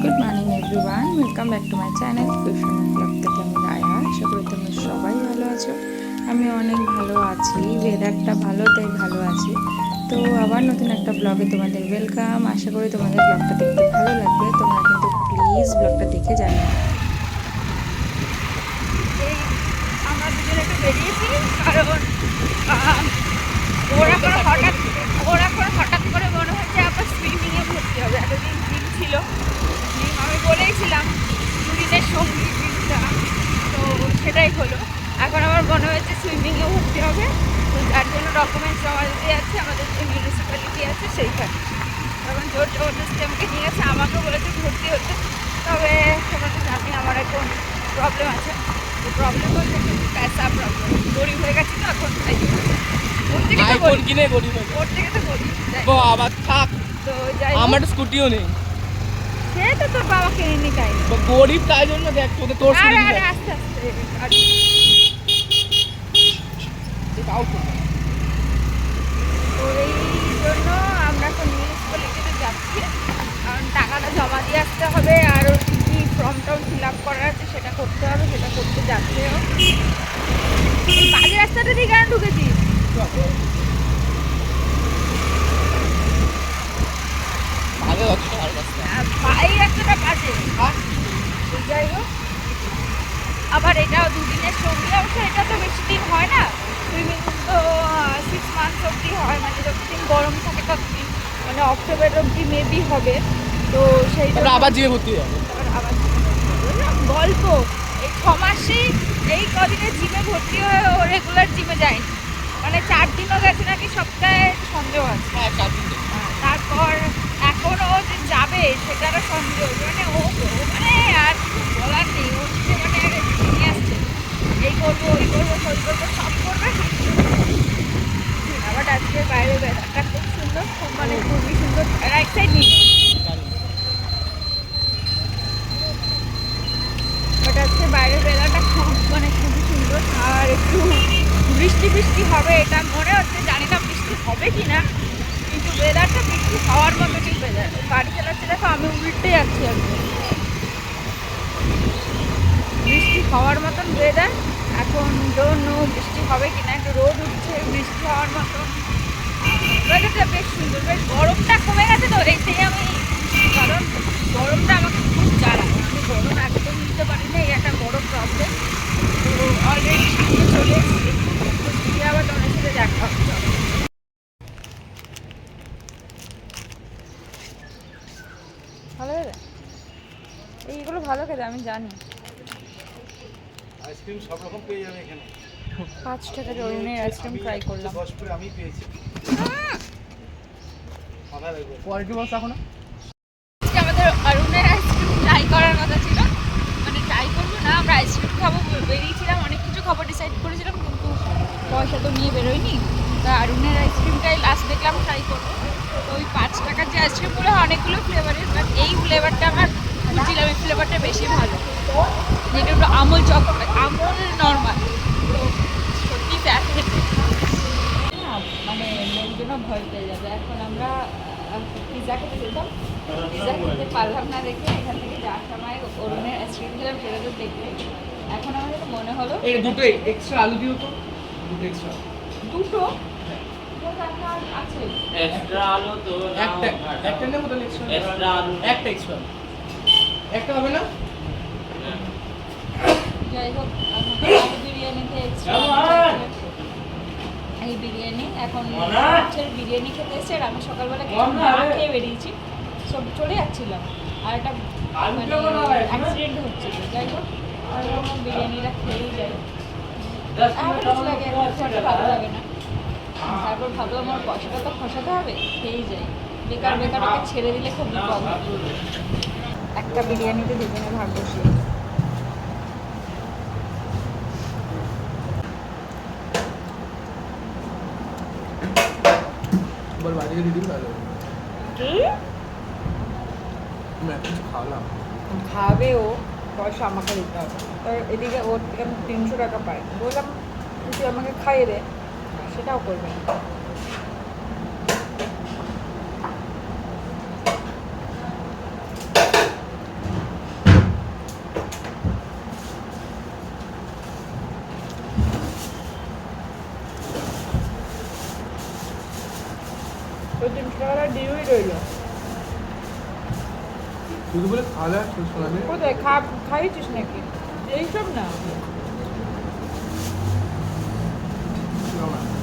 Good morning everyone welcome back to my channel tuition blog থেকে আমি রায়া। আশা করি তোমরা সবাই ভালো আছো। আমি অনেক ভালো আছি। ওয়েদারটা ভালো, তাই ভালো আছি। তো আবার নতুন একটা ব্লগে তোমাদের ওয়েলকাম আশা করি তোমাদের ব্লগটা দেখতে ভালো লাগবে। তোমরা কিন্তু প্লিজ ব্লগটা দেখে জানিও আমরা দুজন একটু বেরিয়েছি, কারণ ওর এখন হঠাৎ, ওর এখন হঠাৎ করে মনে হচ্ছে আবার সুইমিংয়ে ভর্তি হবে। এতদিন ছিল। বলেইছিলাম দুদিনের সঙ্গী জিমটা তো সেটাই হলো। এখন আমার মনে হয়েছে সুইমিংয়ে ভর্তি হবে তো যার জন্য ডকুমেন্টস জমা দিতে যাচ্ছে আমাদের যে মিউনিসিপ্যালিটি আছে সেইখানে। তখন জোর জবরদস্তি আমাকে নিয়ে গেছে আমাকেও বলেছে ভর্তি হতে। তবে তোমরা তো জানি আমার এখন প্রবলেম আছে। তো প্রবলেম বলতে প্যাসা প্রবলেম গরিব হয়ে গেছি তো এখন তাই। ওর থেকে তো গরিব ওর থেকে তো গরিব। গো থাক। তো যাই আমার স্কুটিও নেই। সে তো তোর বাবা কিনে নি তাই গরিব তাই জন্য দেখ তোকে তোর আরে আরে আস্তে আস্তে জন্য আমরা এখন মিউনিসিপ্যালিটিতে যাচ্ছি। কারণ টাকাটা জমা দিয়ে আসতে হবে আর কী কী ফর্ম টর্ম ফিল আপ করার আছে সেটা করতে হবে সেটা করতে যাচ্ছে বাজে রাস্তাটা দিয়ে কেন ঢুকেছিস? ভালো এই রাস্তাটা বাজে যাই হোক আবার এটাও দুদিনের সঙ্গে অবশ্য এটা তো বেশি দিন হয় না। সুইমিং তো সিক্স মান্থস অবধি হয় মানে যতদিন গরম থাকে ততদিন মানে অক্টোবর অবধি মেবি হবে। তো সেই আবার জিমে ভর্তি হয়ে আবার গল্প। এই ছ মাসেই এই কদিনে জিমে ভর্তি হয়ে ও রেগুলার জিমে যায়নি। মানে চার দিনও গেছে নাকি সপ্তাহে সন্দেহ আছে। হ্যাঁ চার দিন। তারপর যাবে সেটারও সন্দেহ। মানে ও ও মানে আর কিছু বলার নেই ও যে মানে নিয়ে আসছে এই করব ওই করব ওই করব সব করবে আবার আজকে বাইরে বেড়াটা খুব সুন্দর খুব মানে খুবই সুন্দর রাইট সাইড নিয়ে বাট আজকে বাইরের ওয়েদারটা খুব মানে খুবই সুন্দর আর একটু বৃষ্টি বৃষ্টি হবে এটা মনে হচ্ছে জানি না বৃষ্টি হবে কি না কিন্তু ওয়েদারটা বৃষ্টি হওয়ার মতনই ওয়েদার গাড়ি চালাচ্ছে দেখো আমি উল্টে যাচ্ছি একদম বৃষ্টি হওয়ার মতন ওয়েদার এখন জন্য বৃষ্টি হবে কি না একটু রোদ উঠছে বৃষ্টি হওয়ার মতন ওয়েদারটা বেশ সুন্দর বেশ গরমটা কমে গেছে তো এটাই আমি কারণ গরমটা আমাকে খুব জ্বালায় আমি গরম একদম নিতে পারি না এই একটা বড় প্রবলেম তো অলরেডি সামনে চলে এসেছি তো গিয়ে আবার তোমার সাথে দেখা হচ্ছে ভালো খেতে এইগুলো ভালো খেতে আমি জানি। আইসক্রিম সব রকম পেয়ে যাবে এখানে। পাঁচ টাকার অরুণের আইসক্রিম ট্রাই করলাম। দশ করে আমি পেয়েছি। কোয়ালিটি বস এখন? আজকে আমাদের অরুণের আইসক্রিম ট্রাই করার কথা ছিল। মানে ট্রাই করব না আমরা আইসক্রিম খাব বেরিয়েছিলাম অনেক কিছু খাবার ডিসাইড করেছিলাম কিন্তু পয়সা তো নিয়ে বেরোয়নি। তা অরুণের আইসক্রিমটাই লাস্ট দেখলাম ট্রাই করব। তো ওই পাঁচ টাকার যে আইসক্রিমগুলো হয় অনেকগুলো ফ্লেভারের বাট এই ফ্লেভারটা আমার এই ফ্লেভারটা বেশি ভালো। যেটা একটু আমুল চকলেট আমুল নর্মাল তো সত্যি প্যাকেট মানে লোকজনও ভয় পেয়ে যাবে। এখন আমরা পিৎজা খেতে যেতাম। পিৎজা খেতে পারলাম না দেখে এখান থেকে যাওয়ার সময় অরুণের আইসক্রিম খেলাম সেটা তো দেখলে এখন আমাদের মনে হলো এই দুটো এক্সট্রা আলু দিও তো। দুটো এক্সট্রা দুটো? কোথায় আছে। এক্সট্রা আলু তো একটা একটা নেব তাহলে এক্সট্রা এক্সট্রা আলু। একটা এক্সট্রা একটা হবে না? যাই হোক বিরিয়ানিতে এই বিরিয়ানি এখন বিরিয়ানি খেতে এসেছে আর আমি সকালবেলা কিছু না খেয়ে বেরিয়েছি। সব চলে যাচ্ছিলাম আর একটা মানে অ্যাক্সিডেন্ট হচ্ছিল। যাই হোক বিরিয়ানিটা খেয়েই যাই লাগে ভালো লাগে না। তারপর ভাবলাম আমার পয়সাটা তো খসাতে হবে খেয়েই যাই। বেকার বেকার ওকে ছেড়ে দিলে খুব বিপদ। একটা বিরিয়ানিতে দুজনে ভাগ বসিয়ে খাবে ও পয়সা আমাকে দিতে হবে। এবার এদিকে ওর থেকে আমি তিনশো টাকা পাই বললাম তুই আমাকে খাইয়ে দে। সেটাও করবে না তিনশো টাকার ডিউই রইল শুধু বলে খাওয়া দাওয়া শেষ করা নেই কোথায় খা খাইছিস নাকি এইসব না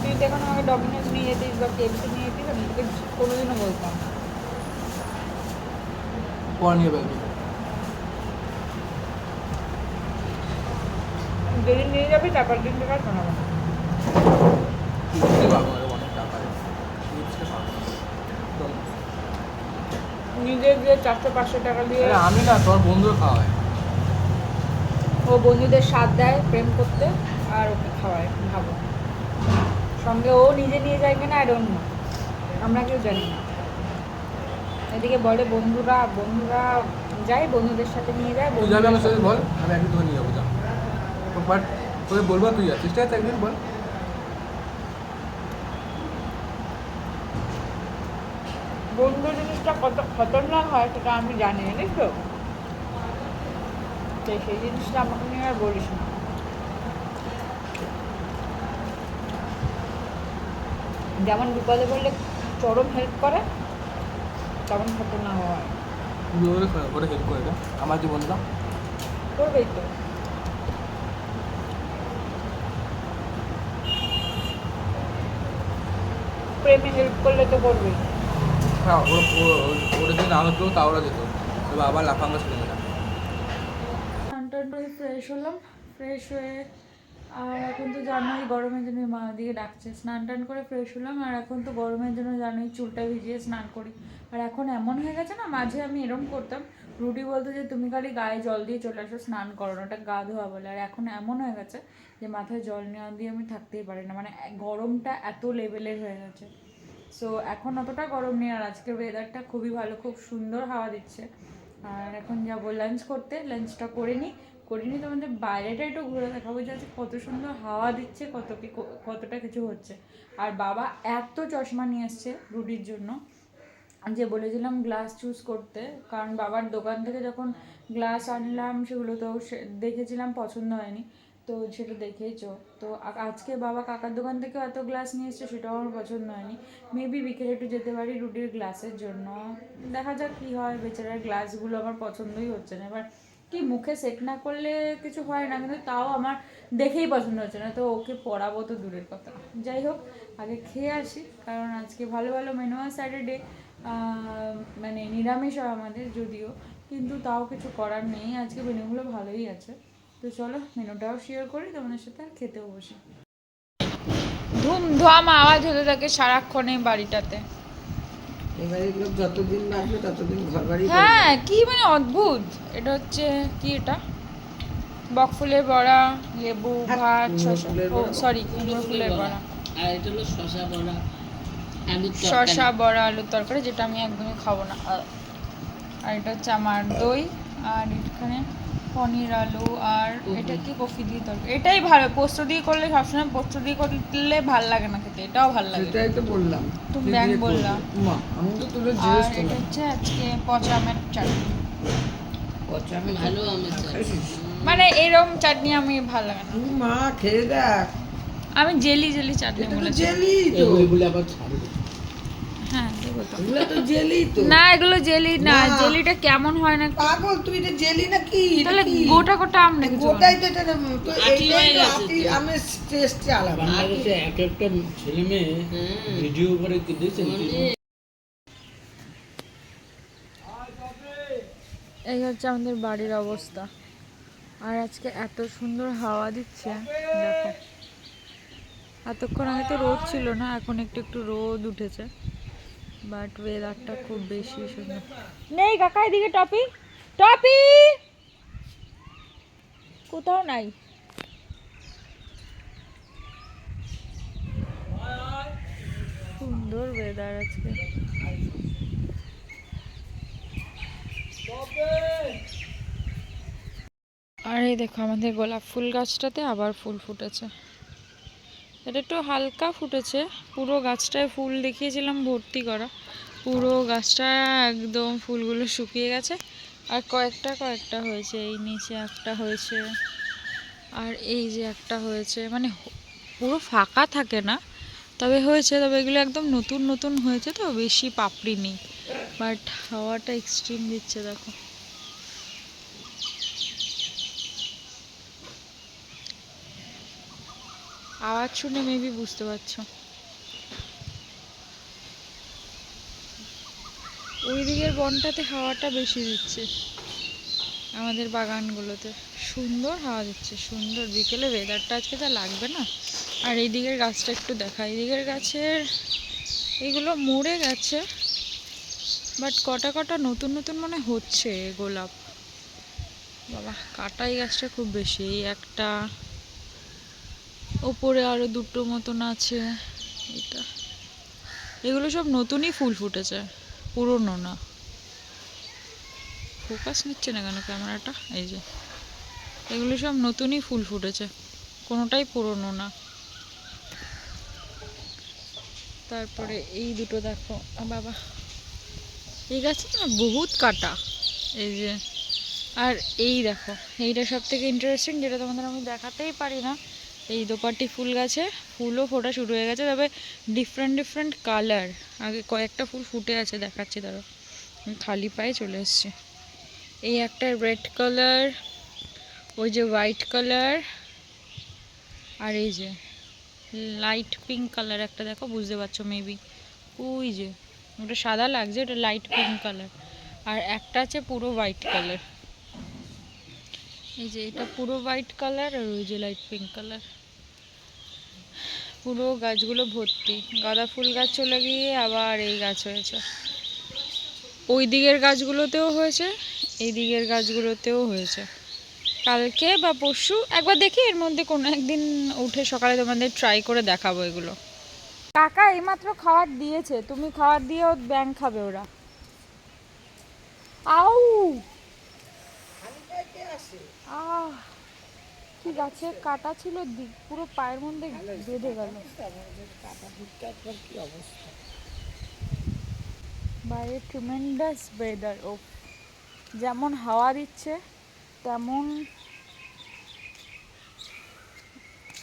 তুই যখন আমাকে ডমিনোজ নিয়ে যেতিস বা কেএফসি নিয়ে যেতিস আমি তোকে কোনোদিনও বলতাম যেদিন নিয়ে যাবি তারপর দিন থেকে আর শোনাবো না চিপসে পাবো আরে অনেক টাকা চিপসে পাবো চল। নিজে যে চারশো পাঁচশো টাকা দিয়ে আমি না তোর বন্ধুরা খাওয়ায় ও বন্ধুদের স্বাদ দেয় প্রেম করতে আর ওকে খাওয়ায় ভাবো সঙ্গে ও নিজে নিয়ে যায় কিনা আর অন্য। আমরা কেউ জানি না। এদিকে বলে বন্ধুরা বন্ধুরা যায় বন্ধুদের সাথে নিয়ে যায় তুই যাবি আমার সাথে বল আমি একদিন তোকে নিয়ে যাব যা। বাট তোকে বলব তুই যাচ্ছিস ঠিক আছে? একদিন বল বন্ধু জিনিসটা কত খতরনাক হয় সেটা আমি জানি জানিস তো? তো সেই জিনিসটা আমাকে নিয়ে আর বলিস না। যেমন বিপদে বললে চরম হেল্প করে তেমন খতরনাক হয়। ওরে হেল্প করে আমার জীবনটা করবেই তো। প্রেমে হেল্প করলে তো করবেই। হ্যাঁ ওরা যদি না হতো তা ওরা যেত। এবার আবার লাফাঙ্গা ছেলে টান ফ্রেশ হলাম। ফ্রেশ হয়ে আর এখন তো জানোই গরমের জন্য মা দিকে ডাকছে। স্নান টান করে ফ্রেশ হলাম আর এখন তো গরমের জন্য জানোই চুলটা ভিজিয়ে স্নান করি। আর এখন এমন হয়ে গেছে না মাঝে আমি এরম করতাম রুটি বলতো যে তুমি খালি গায়ে জল দিয়ে চলে আসো স্নান করো না, ওটা গা ধোয়া বলে। আর এখন এমন হয়ে গেছে যে মাথায় জল নেওয়া দিয়ে আমি থাকতেই পারি না। মানে গরমটা এত লেভেলের হয়ে গেছে। সো এখন অতটা গরম নেই, আর আজকের ওয়েদারটা খুবই ভালো, খুব সুন্দর হাওয়া দিচ্ছে। আর এখন যাব লাঞ্চ করতে লাঞ্চটা করে নিই। করে নিই তোমাদের বাইরেটা একটু ঘুরে দেখাবো যে আজকে কত সুন্দর হাওয়া দিচ্ছে, কত কি কতটা কিছু হচ্ছে। আর বাবা এত চশমা নিয়ে এসছে রুটির জন্য। যে বলেছিলাম গ্লাস চুজ করতে, কারণ বাবার দোকান থেকে যখন গ্লাস আনলাম, সেগুলো তো দেখেছিলাম, পছন্দ হয়নি। তো সেটা দেখেইছো। তো আজকে বাবা কাকার দোকান থেকে এত গ্লাস নিয়ে এসছে সেটাও আমার পছন্দ হয়নি। মেবি বিকেলে একটু যেতে পারি রুটির গ্লাসের জন্য। দেখা যাক কী হয়, বেচারার গ্লাসগুলো আমার পছন্দই হচ্ছে না। এবার কি মুখে সেট না করলে কিছু হয় না, কিন্তু তাও আমার দেখেই পছন্দ হচ্ছে না। তো ওকে পড়াবো তো দূরের কথা। যাই হোক, আগে খেয়ে আসি, কারণ আজকে ভালো ভালো মেনু আছে স্যাটারডে মানে নিরামিষ হয় আমাদের যদিও, কিন্তু তাও কিছু করার নেই। আজকে মেনুগুলো ভালোই আছে। তো চলো মেনুটাও শেয়ার করি তোমাদের সাথে আর খেতেও বসি। ধুমধাম আওয়াজ হতে থাকে সারাক্ষণ এই বাড়িটাতে। এবারে লোক যতদিন বাঁচবে ততদিন ঘর বাড়ি হ্যাঁ কি মানে অদ্ভুত! এটা হচ্ছে কি এটা? বকফুলের বড়া লেবু ভাত শসা। ও সরি কুমড়ো ফুলের বড়া। আর এটা হলো শশা বড়া আলুর শসা বড়া আলুর তরকারি যেটা আমি একদমই খাব না। আর এটা হচ্ছে আমার দই আর এখানে পনির আলু আর এটা কি কফি দিয়ে তরকারি? এটাই ভালো পোস্ত দিয়ে করলে সবসময় পোস্ত দিয়ে করলে ভালো লাগে না খেতে এটাও ভালো লাগে। সেটাই তো বললাম। তুমি ব্যাং দিয়ে করবে? বললা। মা আমি তো তোদের আর জিজ্ঞেস এটা হচ্ছে আজকে পচা আমের চাটনি। পচা আমি ভালো আমি মানে এরকম চাটনি আমি ভালো লাগে না। মা খেয়ে দেখ। আমি জেলি জেলি চাটনি বলেছি। জেলি তো। হ্যাঁ দেবো তো এগুলো তো জেলি তো। না এগুলো জেলি না। না। জেলিটা কেমন হয় না? পাগল তুই এটা জেলি নাকি? এটা তাহলে গোটা গোটা আম নাকি গোটাই তো এটা তো এইটাই তো টেস্ট আলাদা। বাংলাদেশে এক একটা ছেলে মেয়ে ভিডিও করে দিয়েছেন এই হচ্ছে আমাদের বাড়ির অবস্থা। আর আজকে এত সুন্দর হাওয়া দিচ্ছে দেখো। এতক্ষণ আগে তো রোদ ছিল না এখন একটু একটু রোদ উঠেছে। বাট ওয়েদারটা খুব বেশি সুন্দর। নেই কাকা এদিকে টপি। টপি! কোথাও নাই। সুন্দর ওয়েদার আজকে। আর এই দেখো আমাদের গোলাপ ফুল গাছটাতে আবার ফুল ফুটেছে। এটা একটু হালকা ফুটেছে। পুরো গাছটায় ফুল দেখিয়েছিলাম, ভর্তি করা। পুরো গাছটা একদম ফুলগুলো শুকিয়ে গেছে। আর কয়েকটা কয়েকটা হয়েছে। এই নিচে একটা হয়েছে। আর এই যে একটা হয়েছে। মানে পুরো ফাঁকা থাকে না। তবে হয়েছে, তবে এগুলো একদম নতুন নতুন হয়েছে তো। বেশি পাপড়ি নেই। বাট হাওয়াটা এক্সট্রিম দিচ্ছে, দেখো। আওয়াজ শুনে মেবি বুঝতে পারছ। ওই দিকের বনটাতে হাওয়াটা বেশি দিচ্ছে। আমাদের বাগানগুলোতে। সুন্দর হাওয়া দিচ্ছে, সুন্দর। বিকেলে ওয়েদারটা আজকে তা লাগবে না। আর এই দিকের গাছটা একটু দেখা। এই দিকের গাছের এগুলো মরে গেছে বাট কটা কটা নতুন নতুন মনে হচ্ছে গোলাপ। বাবা কাটা এই গাছটা খুব বেশি। একটা ওপরে আরও দুটো মতন আছে। এটা। এগুলো সব নতুনই ফুল ফুটেছে, পুরনো না। ফোকাস নিচ্ছে না কেন ক্যামেরাটা? এই যে। এগুলো সব নতুনই ফুল ফুটেছে, কোনোটাই পুরনো না। তারপরে এই দুটো দেখো। বাবা। এই গাছে না বহুত কাটা। এই যে। আর এই দেখো, এইটা সব থেকে ইন্টারেস্টিং যেটা তোমাদের আমি দেখাতেই পারি না। এই দোপাটি ফুল গাছে, ফুলও ফোটা শুরু হয়ে গেছে, তবে ডিফারেন্ট ডিফারেন্ট কালার আগে কয়েকটা ফুল ফুটে আছে, দেখাচ্ছি ধরো খালি পায়ে চলে এসছে। এই একটা রেড কালার ওই যে হোয়াইট কালার আর এই যে লাইট পিঙ্ক কালার একটা দেখো, বুঝতে পারছ মেবি ওই যে, ওটা সাদা লাগছে, ওটা লাইট পিঙ্ক কালার আর একটা আছে পুরো হোয়াইট কালার এই যে এটা পুরো হোয়াইট কালার আর ওই যে লাইট পিঙ্ক কালার পুরো গাছগুলো ভর্তি। গাঁদা ফুল গাছ চলে গিয়ে আবার এই গাছ হয়েছে। ওই দিকের গাছগুলোতেও হয়েছে, এই দিকের গাছগুলোতেও হয়েছে। কালকে বা পরশু, একবার দেখি, এর মধ্যে কোনো একদিন উঠে সকালে তোমাদের ট্রাই করে দেখাবো এগুলো। কাকা, এইমাত্র খাবার দিয়েছে, তুমি খাবার দিয়ে ও ব্যাং খাবে ওরা। আউ! আহ! কি গাছে কাটা ছিল? দি- পুরো পায়ের মধ্যে বেঁধে গেল। বাইরে ট্রিমেন্ডাস ওয়েদার ও যেমন হাওয়া দিচ্ছে, তেমন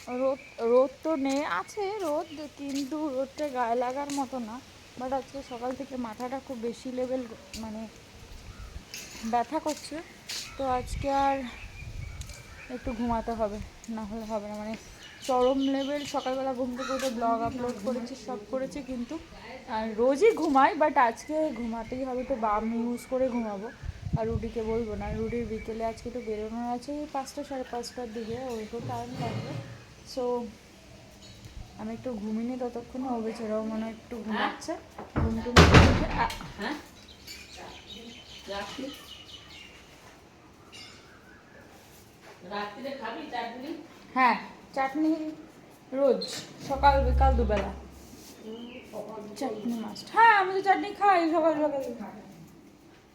রোদ রোদ তো নেই, আছে রোদ, কিন্তু রোদটা গায়ে লাগার মতো না। বাট আজকে সকাল থেকে মাথাটা খুব বেশি লেভেল মানে ব্যথা করছে। তো আজকে আর একটু ঘুমাতে হবে, না হলে হবে না। মানে চরম লেভেল সকালবেলা ঘুম থেকে উঠে ব্লগ আপলোড করেছি, সব করেছি কিন্তু রোজই ঘুমাই বাট আজকে ঘুমাতেই হবে, তো বাম ইউজ করে ঘুমাবো। আর রুটিকে বলব না রুটির বিকেলে আজকে তো বেরোনোর আছে পাঁচটা সাড়ে পাঁচটার দিকে ওইটু টাইম লাগবে। সো আমি একটু ঘুমিনি ততক্ষণে, ও বেচারাও মনে হয় একটু ঘুমাচ্ছে। ঘুম টুম হ্যাঁ রাত্রি রাত্রিরে খাবি চাটনি হ্যাঁ চাটনি রোজ সকাল বিকাল দুবেলা। চাটনি মাস্ট হ্যাঁ আমি তো চাটনি খাই সকাল সকাল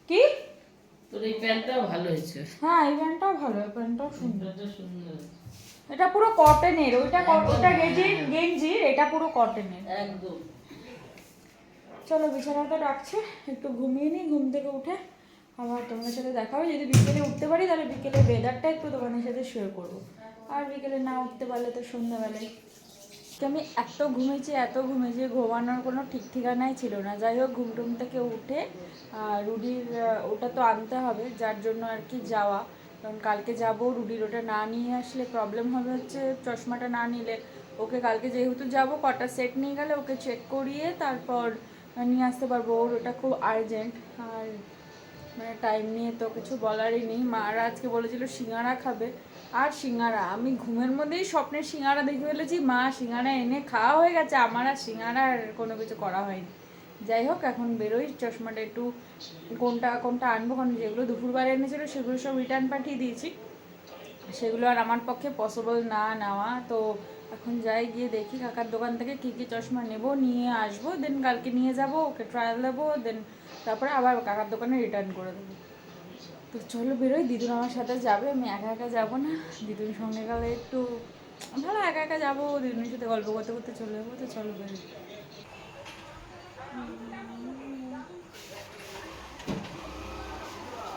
কি? তোর এই প্যান্টটাও ভালো হয়েছে। হ্যাঁ এই প্যান্টটাও ভালো এই প্যান্টটাও সুন্দর। সুন্দর। এটা পুরো কটনের ওইটা ওটা গেঞ্জি গেঞ্জির এটা পুরো কটনের একদম। চলো বিছানাটা রাখছে একটু ঘুমিয়ে নিই ঘুম থেকে উঠে আবার তোমাদের সাথে দেখা হবে। যদি বিকেলে উঠতে পারি, তাহলে বিকেলে ওয়েদারটা একটু তোমাদের সাথে শেয়ার করব। আর বিকেলে না উঠতে পারলে তো সন্ধ্যাবেলায়। আমি এত ঘুমেছি এত ঘুমেছি, ঘুমানোর কোনো ঠিক ঠিকানাই ছিল না। যাই হোক, ঘুম টুম থেকে উঠে রুডির ওটা তো আনতে হবে, যার জন্য আর কি যাওয়া। কারণ কালকে যাব, রুডির ওটা না নিয়ে আসলে প্রবলেম হবে হচ্ছে চশমাটা না নিলে। ওকে কালকে যেহেতু যাব, কটা সেট নিয়ে গেলে ওকে চেক করিয়ে তারপর নিয়ে আসতে পারব। ওর ওটা খুব আর্জেন্ট আর মানে টাইম নিয়ে তো কিছু বলারই নেই। মারা আজকে বলেছিল সিঙ্গারা খাবে। আর সিঙ্গারা, আমি ঘুমের মধ্যেই স্বপ্নের সিঙ্গারা দেখে ফেলেছি। মা সিঙ্গারা এনে খাওয়া হয়ে গেছে। আমার আর সিঙ্গারা আর কোনো কিছু করা হয়নি। যাই হোক, এখন বেরোই। চশমাটা একটু কোনটা কোনটা আনব, কারণ যেগুলো দুপুরবার এনেছিল, সেগুলো সব রিটার্ন পাঠিয়ে দিয়েছি। সেগুলো আর আমার পক্ষে পসিবল না নেওয়া। তো এখন যাই গিয়ে দেখি কাকার দোকান থেকে কী কী চশমা নেব, নিয়ে আসব দেন কালকে নিয়ে যাব, ওকে ট্রায়াল দেবো দেন তারপরে আবার কাকার দোকানে রিটার্ন করে দেবো। তো চলো বেরোই, দিদুন আমার সাথে যাবে, আমি একা একা যাব না। দিদুন সঙ্গে গেলে একটু ভালো, একা একা যাব, দিদুনের সাথে গল্প করতে করতে চলে যাব, তো চলো বেরোই।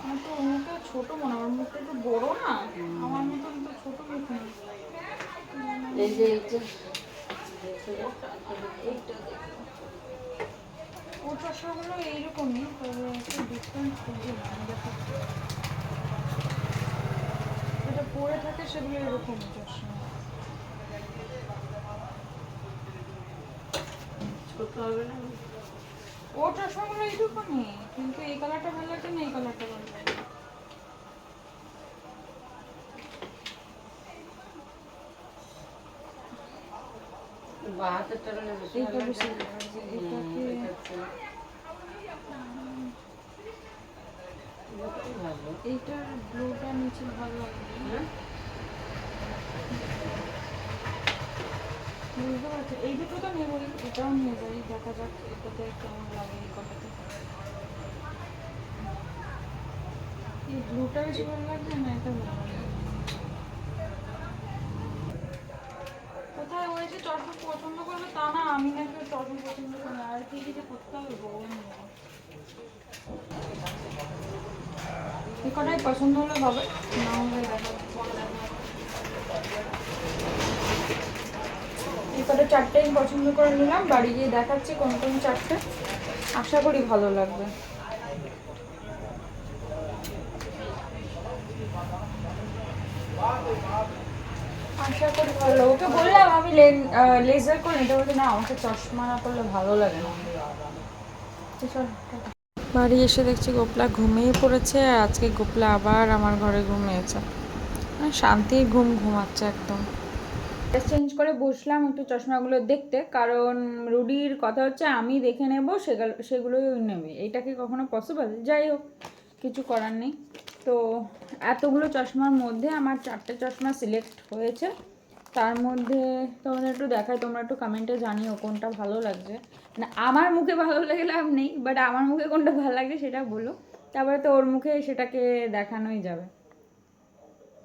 আমার তো ছোট মনে ওর মুখটা একটু বড় না? আমার মতন তো ছোট মুখ নেই। এই যে ও চশমাগুলো এইরকমই তবে একটু ডিফারেন্ট খুঁজে যেটা পরে থাকে সেগুলো এরকম চশমা ছোট হবে না? ও চশমাগুলো এইরকমই কিন্তু এই কালারটা ভালো লাগে না এই কালারটা ভালো লাগে বা হাতের টাকাটা বেশি এইটা ভালো বেশি লাগে। ভালো লাগে। হুম, এটাকে এটা হচ্ছে- ব্লুটা নিচে ভালো লাগে হ্যাঁ? বুঝতে পারছি এই দুটো তো নেবই এটাও নিয়ে যাই দেখা যাক এটাতে কেমন লাগে এই কটাতে এই ব্লুটা বেশি ভালো লাগবে না এটা ভালো লাগে কোথায় হয়েছে চশমা পছন্দ করবে তা না, আমি নাকি চশমা পছন্দ করি আর কি কি যে করতে হবে জানে। কটাই পছন্দ হলে হবে? না হলে দেখা চারটেই পছন্দ করে নিলাম, বাড়ি গিয়ে দেখাচ্ছি কোন কোন চারটে। আশা করি ভালো লাগবে। আশা করি ভালো। ওকে বললাম আমি লেজার করে এটা বলছে না আমাকে চশমা না করলে ভালো লাগে না। বাড়ি এসে দেখছি গোপলা ঘুমিয়ে পড়েছে আর আজকে গোপলা আবার আমার ঘরে ঘুমিয়েছে। আর শান্তির ঘুম ঘুমাচ্ছে একদম। চেঞ্জ করে বসলাম একটু চশমাগুলো দেখতে কারণ রুডির কথা হচ্ছে আমি দেখে নেব সেগুলো সেগুলোই নেবে। এটা কি কখনো পসিবল যাই হোক কিছু করার নেই। তো এতগুলো চশমার মধ্যে আমার চারটে চশমা সিলেক্ট হয়েছে। তার মধ্যে তোমাদের একটু দেখায় তোমরা একটু কমেন্টে জানিও কোনটা ভালো লাগছে। না, আমার মুখে ভালো লাগে লাভ নেই বাট আমার মুখে কোনটা ভালো লাগছে সেটা বলো। তারপরে তো ওর মুখে সেটাকে দেখানোই যাবে।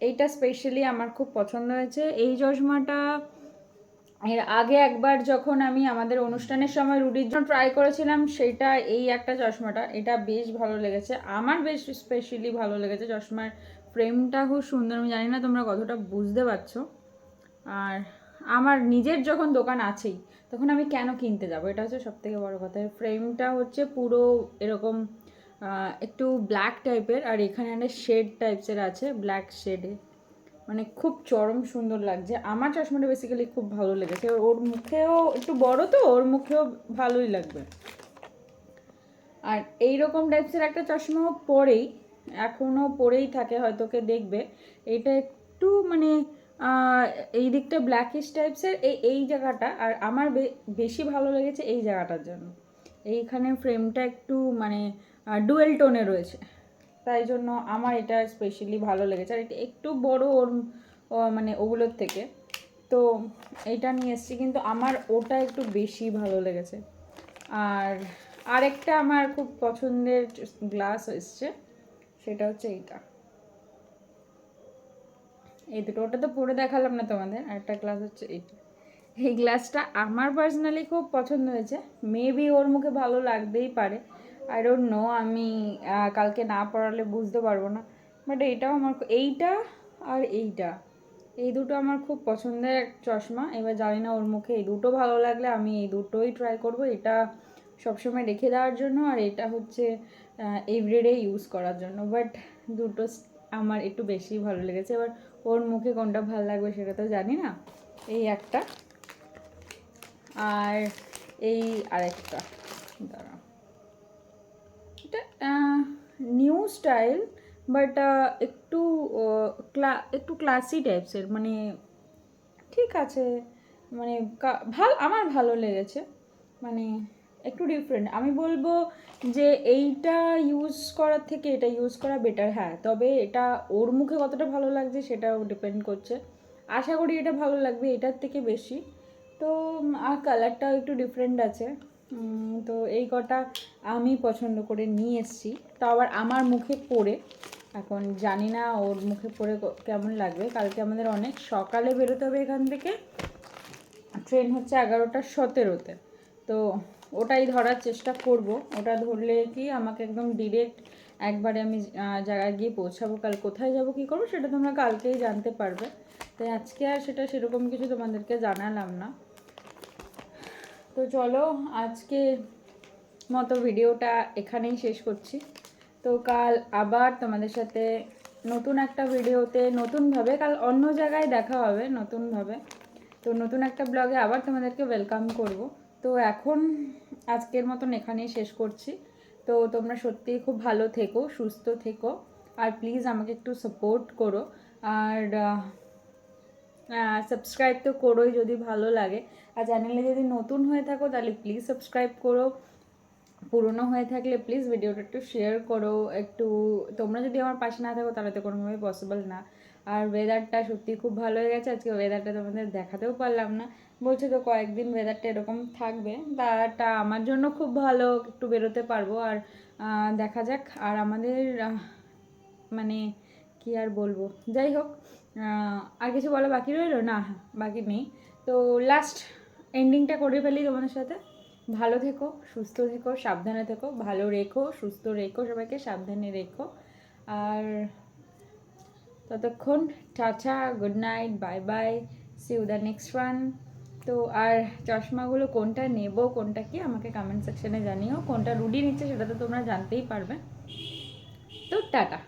এইটা স্পেশালি আমার খুব পছন্দ হয়েছে। এই চশমাটা এর আগে একবার যখন আমি আমাদের অনুষ্ঠানের সময় রুটির জন্য ট্রাই করেছিলাম, সেটা এই একটা চশমাটা, এটা বেশ ভালো লেগেছে। আমার বেশ স্পেশালি ভালো লেগেছে। চশমার ফ্রেমটা খুব সুন্দর। আমি জানি না তোমরা কতটা বুঝতে পারছ। আর আমার নিজের যখন দোকান আছেই, তখন আমি কেন কিনতে যাব? এটা হচ্ছে সবথেকে বড় কথা। ফ্রেমটা হচ্ছে পুরো এরকম একটু ব্ল্যাক টাইপের আর এখানে একটা শেড টাইপসের আছে ব্ল্যাক শেডে মানে খুব চরম সুন্দর লাগছে। আমার চশমাটা বেসিক্যালি খুব ভালো লেগেছে। ওর- মুখেও একটু বড় তো, ওর মুখেও ভালোই লাগবে। আর এই রকম টাইপসের একটা চশমাও পরেই এখনও পরেই থাকে, হয়তো কে দেখবে। এটা একটু মানে এই দিকটা ব্ল্যাকিশ টাইপসের এই এই জায়গাটা, আর আমার বেশি ভালো লেগেছে এই জায়গাটার জন্য। এইখানে ফ্রেমটা একটু মানে ডুয়েল টোনে রয়েছে। তাই জন্য আমার এটা স্পেশালি ভালো লেগেছে। আর এটা একটু বড় ওর মানে ওগুলোর থেকে। তো এইটা নিয়ে এসেছি, কিন্তু আমার ওটা একটু বেশি ভালো লেগেছে। আর আরেকটা আমার খুব পছন্দের গ্লাস এসছে, সেটা হচ্ছে এইটা। এই দুটো, ওটা তো পরে দেখালাম না তোমাদের। আরেকটা গ্লাস হচ্ছে এইটা। এই গ্লাসটা আমার পার্সোনালি খুব পছন্দ হয়েছে। মেবি ওর মুখে ভালো লাগতেই পারে। আই ডোন্ট নো আমি কালকে না পড়ালে বুঝতে পারব না। বাট এইটাও আমার এইটা আর এইটা। এই দুটো আমার খুব পছন্দের এক চশমা। এবার জানি না ওর মুখে এই দুটো ভালো লাগলে আমি এই দুটোই ট্রাই করব। এটা সবসময় রেখে দেওয়ার জন্য আর এটা হচ্ছে এভরিডে ইউজ করার জন্য। বাট দুটো আমার একটু বেশি ভালো লেগেছে। এবার ওর মুখে কোনটা ভালো লাগবে সেটা তো জানি না। এই একটা। আর এই আরেকটা। দাঁড়া নিউ স্টাইল বাট একটু ক্লা একটু ক্লাসি টাইপসের মানে ঠিক আছে মানে ভালো, আমার ভালো লেগেছে মানে একটু ডিফারেন্ট আমি বলব যে এইটা ইউজ করার থেকে এটা ইউজ করা বেটার হ্যাঁ তবে এটা ওর মুখে কতটা ভালো লাগছে সেটাও ডিপেন্ড করছে। আশা করি এটা ভালো লাগবে, এটার থেকে বেশি। তো আর কালারটাও একটু ডিফারেন্ট আছে। তো এই কটা আমি পছন্দ করে নিয়ে এসেছি। তো আবার আমার মুখে পড়ে, এখন জানি না ওর মুখে পড়ে কেমন লাগবে। কালকে আমাদের অনেক সকালে বেরোতে হবে এখান থেকে। ট্রেন হচ্ছে এগারোটা সতেরোতে। তো ওটাই ধরার চেষ্টা করব। ওটা ধরলে কি আমাকে একদম ডিরেক্ট একবারে আমি জায়গায় গিয়ে পৌঁছাবো। কাল কোথায় যাব, কি করব, সেটা তোমরা কালকেই জানতে পারবে। তাই আজকে আর সেটা সেরকম কিছু তোমাদেরকে জানালাম না। তো চলো, আজকে মতো ভিডিওটা এখানেই শেষ করছি। তো কাল আবার তোমাদের সাথে নতুন একটা ভিডিওতে, নতুনভাবে কাল অন্য জায়গায় দেখা হবে, নতুনভাবে। তো নতুন একটা ব্লগে আবার তোমাদেরকে ওয়েলকাম করব। তো এখন আজকের মতন এখানেই শেষ করছি। তো তোমরা সত্যিই খুব ভালো থেকো, সুস্থ থেকো, আর প্লিজ আমাকে একটু সাপোর্ট করো। আর সাবস্ক্রাইব তো করোই যদি ভালো লাগে। আর চ্যানেলে যদি নতুন হয়ে থাকো, তাহলে প্লিজ সাবস্ক্রাইব করো। পুরনো হয়ে থাকলে প্লিজ ভিডিওটা একটু শেয়ার করো। একটু, তোমরা যদি আমার পাশে না থাকো, তাহলে তো কোনোভাবে পসিবল না। আর ওয়েদারটা সত্যি খুব ভালো হয়ে গেছে। আজকে ওয়েদারটা তোমাদের দেখাতেও পারলাম না। বলছে তো কয়েকদিন ওয়েদারটা এরকম থাকবে। তাটা আমার জন্য খুব ভালো, একটু বেরোতে পারব। আর দেখা যাক। আর আমাদের মানে কি আর বলব? যাই হোক আর কিছু বলা বাকি রইল? না, বাকি নেই। তো লাস্ট এন্ডিংটা করে ফেলি তোমাদের সাথে। ভালো থেকো, সুস্থ থেকো, সাবধানে থেকো, ভালো রেখো, সুস্থ রেখো, সবাইকে সাবধানে রেখো। আর ততক্ষণ, tata good night bye bye see you the next one তো আর চশমাগুলো কোনটা নেব, কোনটা কি, আমাকে কমেন্ট সেকশনে জানিও। কোনটা রুডি নিচ্ছে, সেটা তো তোমরা জানতেই পারবে। তো টাটা।